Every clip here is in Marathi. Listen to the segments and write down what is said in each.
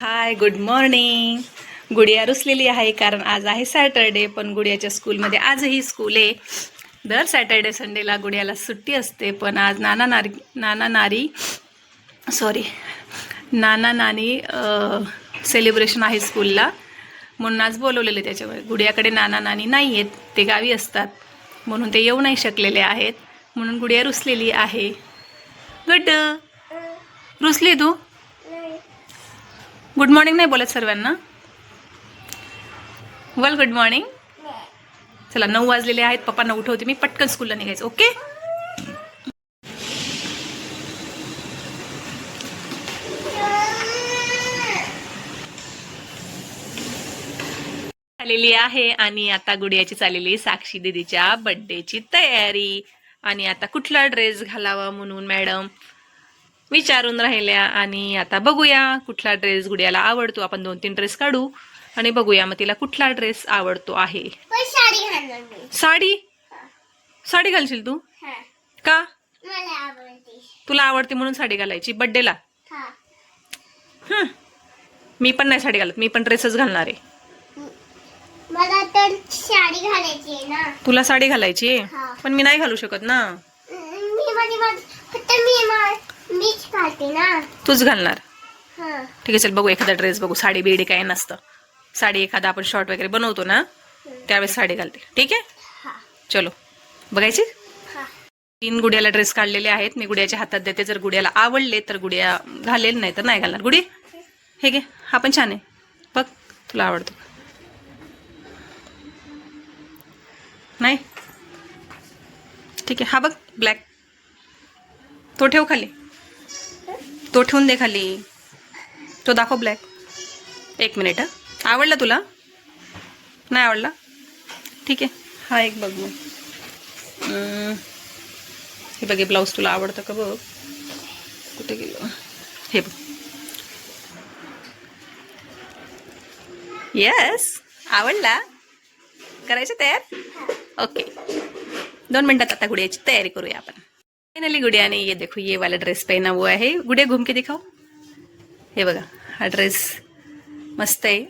हाय गुड मॉर्निंग गुडिया रुसलेली आहे कारण आज आहे सॅटरडे पण गुडियाच्या स्कूलमध्ये आजही स्कूल आहे. दर सॅटरडे संडेला गुडियाला सुट्टी असते पण आज नाना नारी नाना नारी सॉरी नाना नानी सेलिब्रेशन आहे स्कूलला म्हणून आज बोलवलेले त्याच्यामुळे गुडियाकडे नाना नानी नाही आहेत ते गावी असतात. म्हणून ते येऊ नाही शकलेले आहेत. म्हणून गुडिया रुसलेली आहे. गड रुसली तू? गुड मॉर्निंग नाही बोलत सर्वांना? वेल गुड मॉर्निंग चला नऊ वाजलेले आहेत. पप्पांना उठवते. मी पटकन स्कूलला निघायचं ओके आलेली आहे आणि आता गुडियाची चाललेली साक्षी दीदीच्या बर्थडेची तयारी. आणि आता कुठला ड्रेस घालावा म्हणून मॅडम विचारून राहिल्या आणि आता बघूया कुठला ड्रेस गुडियाला आवडतो. आपण दोन तीन ड्रेस काढू आणि बघूया मग तिला कुठला ड्रेस आवडतो आहे. साडी साडी? साडी घालशील तू? का? तुला आवडते म्हणून साडी घालायची? बड्डेला हा. मी पण नाही साडी घालत. मी पण ड्रेसच घालणार आहे. मला तर साडी घालायची ना. तुला साडी घालायची. पण मी नाही घालू शकत ना. मी फक्त मा- मीच घालते ना. तूच घालणार? हा. ठीक आहे चल बघू एखादा ड्रेस बघू साडी बिडी काय नसतं. साडी एखादा आपण शॉर्ट वगैरे बनवतो ना त्यावेळेस साडी घालते. ठीक आहे? हा. चलो. बघायची? हा. तीन गुड्याला ड्रेस काढलेले आहेत. मी गुड्याच्या हातात देते. जर गुड्याला आवडले तर गुड्या घालेल नाही तर नाही घालणार. गुडी? हे घे. हा पण छान आहे. बघ तुला आवडतो. नाही? ठीक आहे. हा बघ ब्लॅक तो ठेव खाली. तो ठेवून दे खाली. तो दाखव ब्लॅक एक मिनिट हा. आवडला तुला? नाही आवडला? ठीक आहे. हा एक बघ मग. हे बघ हे ब्लाऊज तुला आवडतं का बघ? कुठे गेलो? हे बघ. येस आवडला? करायचं तयार? ओके दोन मिनटात आता गुड़िया तैयारी करूया आपण. फाइनली गुड़िया ने ये देखो ये वाला ड्रेस पहना हुआ है। गुड़िया घूम के दिखाओ। हे बघा हा ड्रेस मस्त आहे।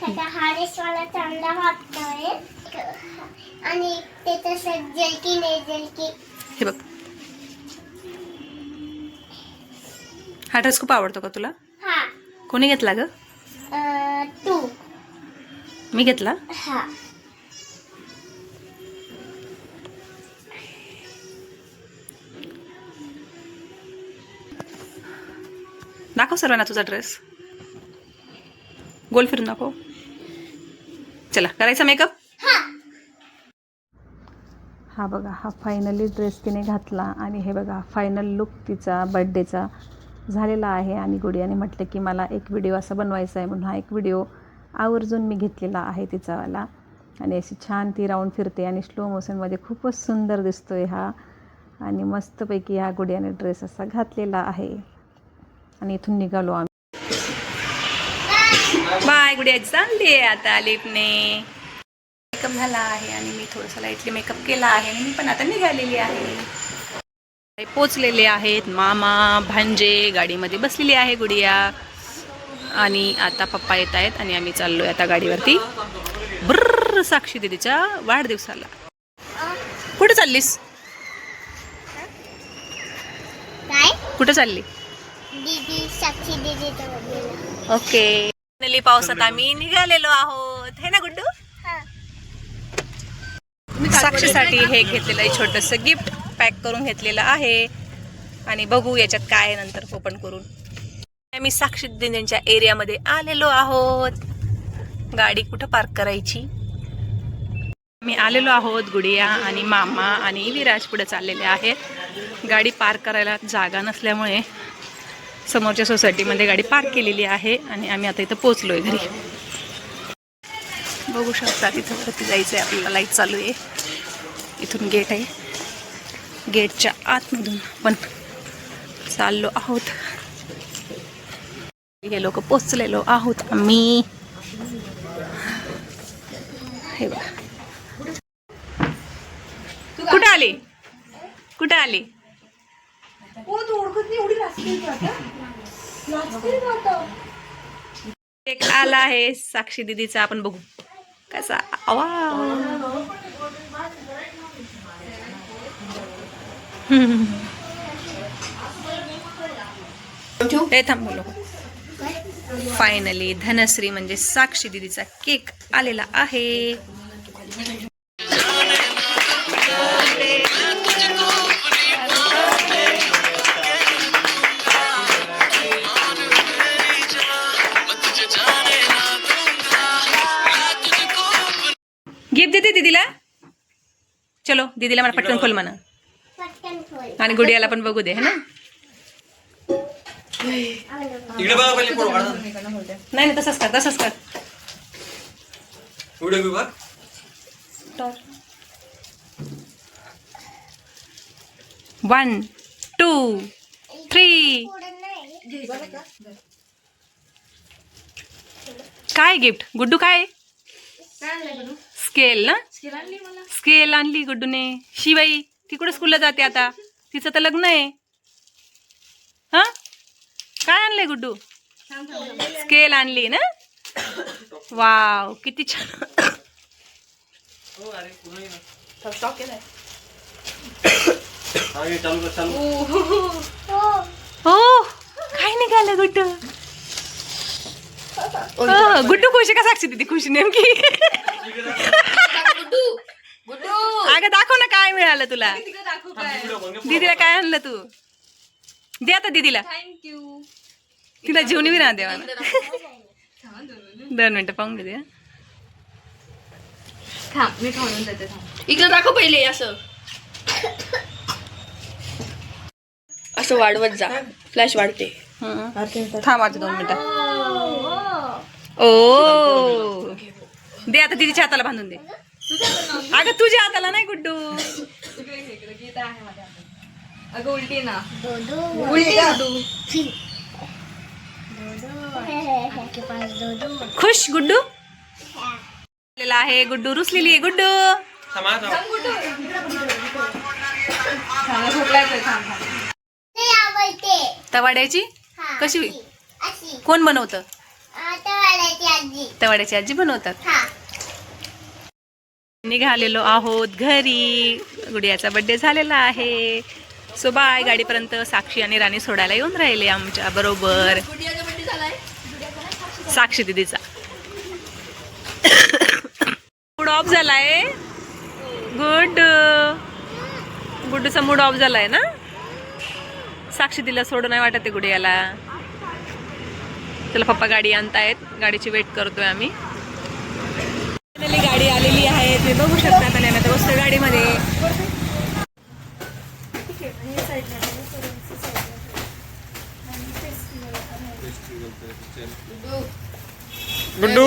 त्याचा हारेस वाला चांगला वाटतोय आणि ते तसं जलकी नाही जलकी हे बघ. हा ड्रेस खूप आवडतो का तुला? हा. कोणी घेतला ग? तू. मी घेतला? हा. दाखव सर्वांना तुझा ड्रेस गोल फिरून दाखव. चला करायचा मेकअप हा. हा बघा हा फायनली ड्रेस तिने घातला आणि हे बघा फायनल लुक तिचा बड्डेचा झालेला आहे आणि गुडियाने म्हटलं की मला एक व्हिडिओ असा बनवायचा आहे म्हणून हा एक व्हिडिओ आवर्जून मी घेतलेला आहे तिचावाला आणि अशी छान ती राऊंड फिरते आणि स्लो मोशनमध्ये खूपच सुंदर दिसतोय हा. आणि मस्तपैकी हा गुडियाने ड्रेस असा घातलेला आहे. आणि इथून निघालो आम्ही. बाय गुडिया चालली आहे आता लिपने. मेकअप झाला आहे आणि मी थोडंसं लाईटली मेकअप केला आहे आणि मी पण आता निघालेली आहे. पोचलेले आहेत मामा भांजे गाडीमध्ये बसलेली आहे गुडिया. आणि आता पप्पा येत आहेत आणि आम्ही चाललोय आता गाडीवरती. ब्र साक्षी दीदीच्या वाढदिवसाला. कुठे चाललीस? काय? कुठे चालली दीदी साक्षी दीदी तर ओके. फायनली पावसात आम्ही निघालेलो आहोत. हे ना गुड्डू? साक्षीसाठी हे घेतलेलं आहे छोटंसं गिफ्ट पॅक करून घेतलेलं आहे. आणि बघू याच्यात काय आहे नंतर ओपन करून. आम्ही साक्षी दिदींच्या एरियामध्ये आलेलो आहोत. गाडी कुठं पार्क करायची? मी आलेलो आहोत गुडिया आणि मामा आणि विराज पुढे चाललेले आहेत. गाडी पार्क करायला जागा नसल्यामुळे समोरच्या सोसायटीमध्ये गाडी पार्क केलेली आहे आणि आम्ही आता इथं पोचलोय घरी. बघू शकता तिथं वरती जायचं आहे आपल्याला. लाइट चालू आहे. इथून गेट आहे. गेटच्या आतमधून पण चाललो आहोत. हे लोक पोचलेलो आहोत आम्ही. हे बघा. आली? कुठं आली? एक आला आहे साक्षी दिदीचा आपण बघू. कसा आवा हे थांब बोलो फायनली धनश्री म्हणजे साक्षी दिदीचा केक आलेला आहे. चलो दीदीला मला पटकन खोल म्हणा. पटकन खोल. आणि गुडियाला पण बघू दे है ना? नाही नाही तसंच कर तसंच कर. वन टू थ्री काय गिफ्ट? गुड्डू काय? स्केल ना? स्केल आणली गुड्डूने. शिवाई ती कुठे स्कूलला जाते आता. तिचं तर लग्न आहे. हा? काय आणलंय गुड्डू? स्केल आणली ना? वाव किती छान. हा काय निघालं गुड्डू? गुड्डू खुश आहे का साक्षी दिदी खुश नेमकी. अगं दाखव ना काय मिळालं तुला. दीदीला काय आणलं तू? दे आता दीदीला. थँक्यू तिला जेवणी बी ना देवा दोन मिनिटं. पाहून थांब इकडे दाखव पहिले असं. असं वाढवत जा. फ्लॅश वाढते. हं. थांब आता दोन मिनिटं. ओ. दे आता दीदीच्या हाताला बांधून दे. अगं तुझ्या हाताला नाही गुड्डू. अगं उलटी ना. दोदो उलटी गुड्डू खुश गुड्डू? आलेला आहे गुड्डू. रुसलेली आहे गुड्डू. तवाड्याची? कशी कोण बनवतं? तवाड्याची आजी बनवतात. निघालेलो आहोत घरी. गुडियाचा बड्डे झालेला आहे. सो बाय गाडीपर्यंत साक्षी आणि राणी सोडायला येऊन राहिले आमच्या बरोबर. साक्षी दिदीचा. मूड ऑफ झालाय. गुड गुड्डूचा मूड ऑफ झालाय ना? साक्षी दिला सोडून नाही वाटत गुडियाला. चला पप्पा गाडी आणतायत. गाडीची वेट करतोय आम्ही. Finally गाडी आलेली आहे. तुम्ही बघू शकता आता आता बसतो गाडीमध्ये. गुड्डू.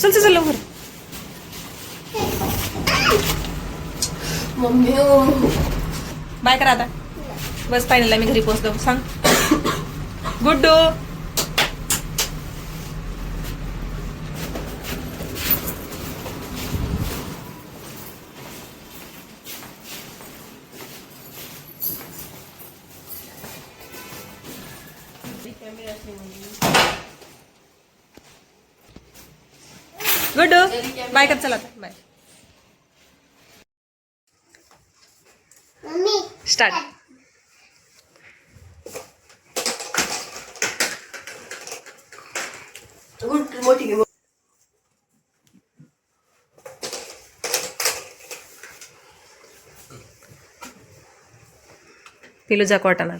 चल चल लवकर. मम्मी बाय करा आता. बस फायनल मी घरी पोहोचलो. सांग. गुड्डू. गुड बाय कर चला बाय. स्टार्ट. पिलू जा वाटाणा